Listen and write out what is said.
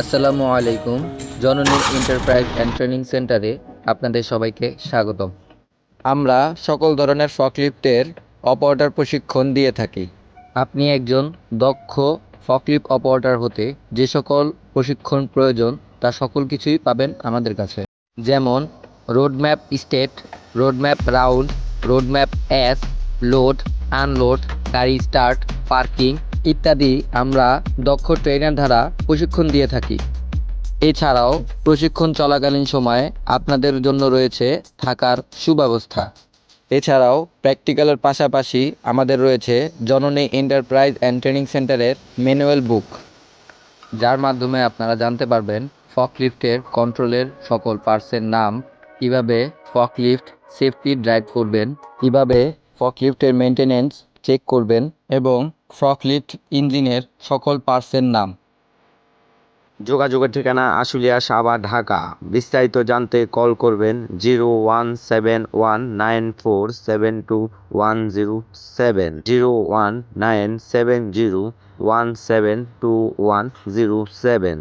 আসসালামু আলাইকুম, জননী এন্টারপ্রাইজ অ্যান্ড ট্রেনিং সেন্টারে আপনাদের সবাইকে স্বাগতম। আমরা সকল ধরনের ফকলিফটের অপারেটর প্রশিক্ষণ দিয়ে থাকি। আপনি একজন দক্ষ ফকলিফট অপারেটর হতে যে সকল প্রশিক্ষণ প্রয়োজন, তা সকল কিছুই পাবেন আমাদের কাছে। যেমন roadmap state roadmap round roadmap as load unload গাড়ি স্টার্ট পার্কিং ইত্যাদি আমরা দক্ষ ট্রেনার দ্বারা প্রশিক্ষণ দিয়ে থাকি। এছাড়াও প্রশিক্ষণ চলাকালীন সময়ে আপনাদের জন্য রয়েছে থাকার সুব্যবস্থা। এছাড়াও প্র্যাকটিক্যালের পাশাপাশি আমাদের রয়েছে জননী এন্টারপ্রাইজ অ্যান্ড ট্রেনিং সেন্টারের ম্যানুয়াল বুক যার মাধ্যমে আপনারা জানতে পারবেন ফকলিফটের কন্ট্রোলের সকল পার্সের নাম, কীভাবে ফকলিফট সেফটি ড্রাইভ করবেন, কীভাবে ফকলিফটের মেনটেনেন্স চেক করবেন এবং ফকলিফট ইঞ্জিনের সকল পার্টসের নাম। যোগাযোগের ঠিকানা আশুলিয়া সাবা, ঢাকা। বিস্তারিত জানতে কল করবেন zero one seven one nine four seven two one zero seven. Zero one nine seven zero one seven two one zero seven.